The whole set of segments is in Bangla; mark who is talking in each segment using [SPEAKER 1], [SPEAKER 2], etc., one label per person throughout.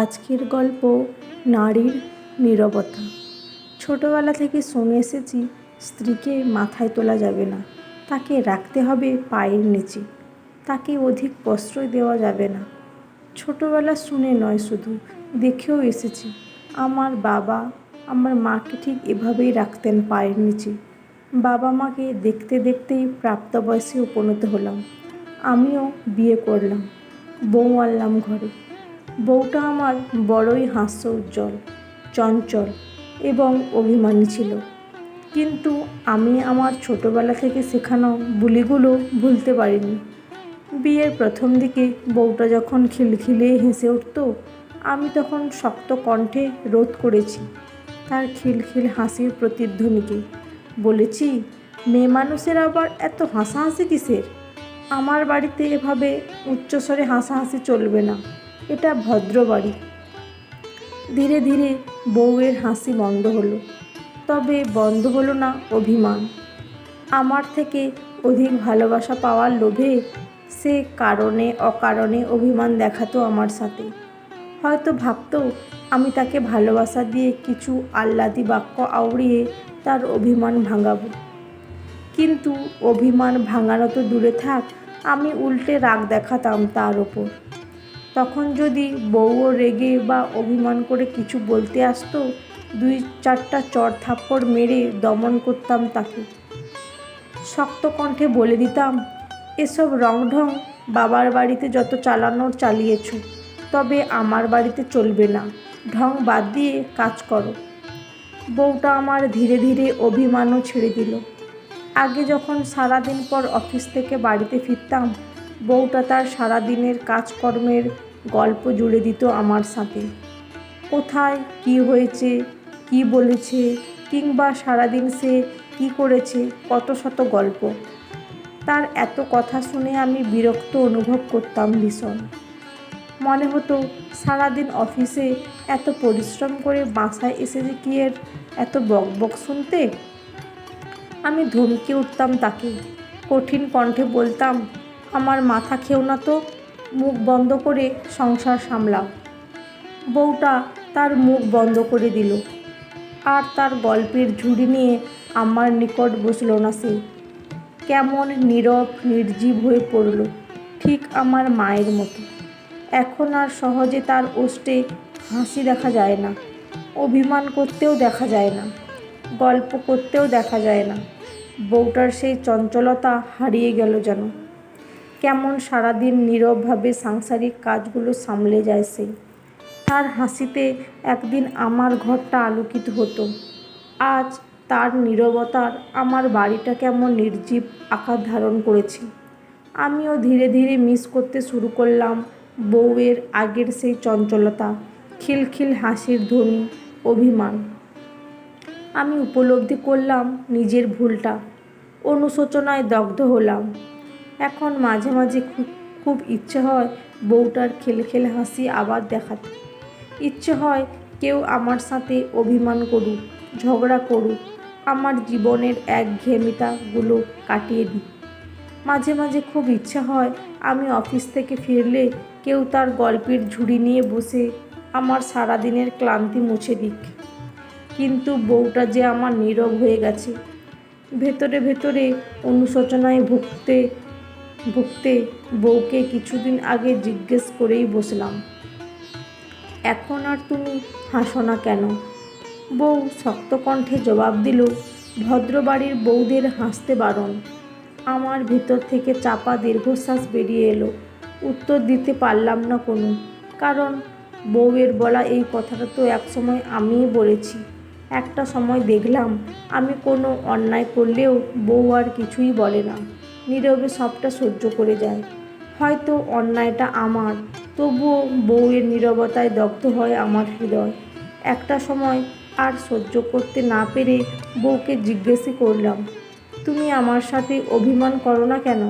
[SPEAKER 1] আজকের গল্প নারীর নীরবতা। ছোটবেলা থেকে শুনে এসেছি, স্ত্রীকে মাথায় তোলা যাবে না। তাকে রাখতে হবে পায়ের নিচে। তাকে অধিক প্রশ্রয় দেওয়া যাবে না। ছোটবেলা শুনে নয় শুধু, দেখেও এসেছি, আমার বাবা আমার মাকে ঠিক এভাবেই রাখতেন পায়ের নিচে। বাবা মাকে দেখতে দেখতেই প্রাপ্তবয়সে উপনীত হলাম। আমিও বিয়ে করলাম, বউ আনলাম ঘরে। বউটা আমার বড়ই হাস্য উজ্জ্বল, চঞ্চল এবং অভিমানী ছিল। কিন্তু আমি আমার ছোটোবেলা থেকে শেখানো বুলিগুলো ভুলতে পারিনি। বিয়ের প্রথম দিকে বউটা যখন খিলখিলে হেসে উঠত, আমি তখন শক্ত কণ্ঠে রোধ করেছি। তার খিলখিল হাসির প্রতিধ্বনিকে। বলেছি, মেয়ে মানুষের আবার এত হাসাহাসি কিসের? আমার বাড়িতে এভাবে উচ্চস্বরে হাসাহাসি চলবে না। এটা ভদ্র বাড়ি। ধীরে ধীরে বউয়ের হাসি বন্ধ হলো। তবে বন্ধ হলো না অভিমান। আমার থেকে অধিক ভালোবাসা পাওয়ার লোভে সে কারণে অকারণে অভিমান দেখাতো আমার সাথে। হয়তো ভাবতো আমি তাকে ভালোবাসা দিয়ে কিছু আহ্লাদি বাক্য আউড়িয়ে তার অভিমান ভাঙাবো। কিন্তু অভিমান ভাঙানো তো দূরে থাক, আমি উল্টে রাগ দেখাতাম তার ওপর। তখন যদি বউও রেগে বা অভিমান করে কিছু বলতে আসতো, দুই চারটা চড় থাপ্পড় মেরে দমন করতাম তাকে। শক্ত কণ্ঠে বলে দিতাম, এসব রংঢং বাবার বাড়িতে যত চালানোর চালিয়েছ, তবে আমার বাড়িতে চলবে না। ঢং বাদ দিয়ে কাজ করো। বউটা আমার ধীরে ধীরে অভিমানও ছেড়ে দিল। আগে যখন সারাদিন পর অফিস থেকে বাড়িতে ফিরতাম বউটা তার সারাদিনের কাজকর্মের গল্প জুড়ে দিত আমার সাথে। কোথায়, কি হয়েছে, কি বলেছে, কিংবা সারাদিন সে কি করেছে, কত শত গল্প। তার এত কথা শুনে আমি বিরক্ত অনুভব করতাম ভীষণ। মনে হতো সারাদিন অফিসে এত পরিশ্রম করে বাসায় এসে যে কি এর এত বক বক শুনতে? আমি ধমকে উঠতাম তাকে। কঠিন কণ্ঠে বলতাম আমার মাথা খেও না তো, মুখ বন্ধ করে সংসার সামলাও। বউটা তার মুখ বন্ধ করে দিল। আর তার গল্পের ঝুড়ি নিয়ে আমার নিকট বসল না সে। কেমন নীরব, নির্জীব হয়ে পড়ল ঠিক আমার মায়ের মতো। এখন আর সহজে তার ওষ্ঠে হাসি দেখা যায় না, অভিমান করতেও দেখা যায় না, গল্প করতেও দেখা যায় না। বউটার সেই চঞ্চলতা হারিয়ে গেল যেন। কেমন সারাদিন নীরবভাবে সাংসারিক কাজগুলো সামলে যায় সে। তার হাসিতে একদিন আমার ঘরটা আলোকিত হতো। আজ তার নীরবতার আমার বাড়িটা কেমন নির্জীব আকার ধারণ করেছে। আমিও ধীরে ধীরে মিস করতে শুরু করলাম বউয়ের আগের সেই চঞ্চলতা, খিলখিল হাসির ধ্বনি, অভিমান। আমি উপলব্ধি করলাম নিজের ভুলটা। অনুশোচনায় দগ্ধ হলাম। এখন মাঝে মাঝে খুব খুব ইচ্ছে হয় বউটার খেলে খেলে হাসি আবার দেখাতে। ইচ্ছে হয় কেউ আমার সাথে অভিমান করুক, ঝগড়া করুক, আমার জীবনের একঘেয়েমিতাগুলো কাটিয়ে দিই মাঝে মাঝে খুব ইচ্ছে হয় আমি অফিস থেকে ফিরলে কেউ তার গল্পের ঝুড়ি নিয়ে বসে আমার সারাদিনের ক্লান্তি মুছে দিক। কিন্তু বউটা যে আমার নীরব হয়ে গেছে। ভেতরে ভেতরে অনুশোচনায় ভুগতে ভুগতে বউকে কিছুদিন আগে জিজ্ঞেস করেই বসলাম, এখন আর তুমি হাসো না কেন? বউ শক্ত কণ্ঠে জবাব দিল, ভদ্রবাড়ির বউদের হাসতে বারণ। আমার ভিতর থেকে চাপা দীর্ঘশ্বাস বেরিয়ে এলো। উত্তর দিতে পারলাম না কোনো, কারণ বউয়ের বলা এই কথাটা তো একসময় আমিই বলেছি। একটা সময় দেখলাম আমি কোনো অন্যায় করলেও বউ আর কিছুই বলে না। নীরবে সবটা সহ্য করে যায়। হয়তো অন্যায়টা আমার, তবুও বউয়ের নীরবতায় দগ্ধ হয় আমার হৃদয়। একটা সময় আর সহ্য করতে না পেরে বউকে জিজ্ঞেসই করলাম, তুমি আমার সাথে অভিমান করো না কেন?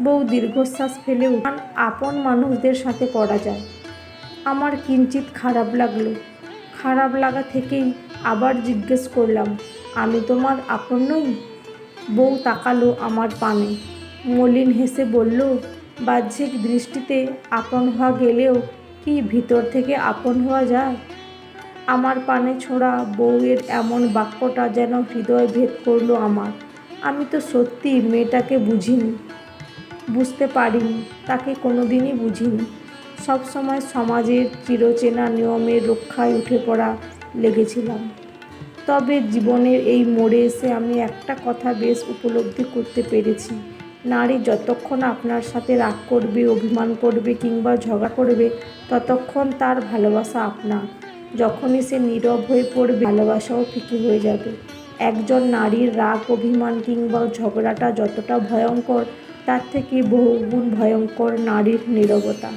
[SPEAKER 1] বউ দীর্ঘশ্বাস ফেলে উঠান আপন মানুষদের সাথে করা যায়। আমার কিঞ্চিত খারাপ লাগল। খারাপ লাগা থেকেই আবার জিজ্ঞেস করলাম, আমি তোমার আপন নই? বউ তাকালো আমার পানে। মলিন হেসে বলল, বাহ্যিক দৃষ্টিতে আপন হওয়া গেলেও কি ভিতর থেকে আপন হওয়া যায়? আমার পানে ছোঁড়া বউয়ের এমন বাক্যটা যেন হৃদয় ভেদ করল আমার। আমি তো সত্যি মেয়েটাকে বুঝিনি। বুঝতে পারিনি, তাকে কোনোদিনই বুঝিনি। সবসময় সমাজের চিরচেনা নিয়মের রক্ষায় উঠে পড়া লেগেছিলাম। তবে জীবনের এই মোড়ে এসে আমি একটা কথা বেশ উপলব্ধি করতে পেরেছি। নারী যতক্ষণ আপনার সাথে রাগ করবে, অভিমান করবে কিংবা ঝগড়া করবে, ততক্ষণ তার ভালোবাসা আপনার। যখনই সে নীরব হয়ে পড়বে, ভালোবাসাও ফিকে হয়ে যাবে। একজন নারীর রাগ, অভিমান কিংবা ঝগড়াটা যতটা ভয়ঙ্কর, তার থেকে বহুগুণ ভয়ঙ্কর নারীর নীরবতা।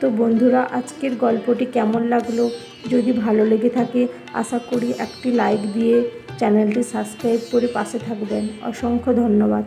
[SPEAKER 1] তো বন্ধুরা, আজকের গল্পটি কেমন লাগল? যদি ভালো লেগে থাকে, আশা করি একটি লাইক দিয়ে চ্যানেলটি সাবস্ক্রাইব করে পাশে থাকবেন। অসংখ্য ধন্যবাদ।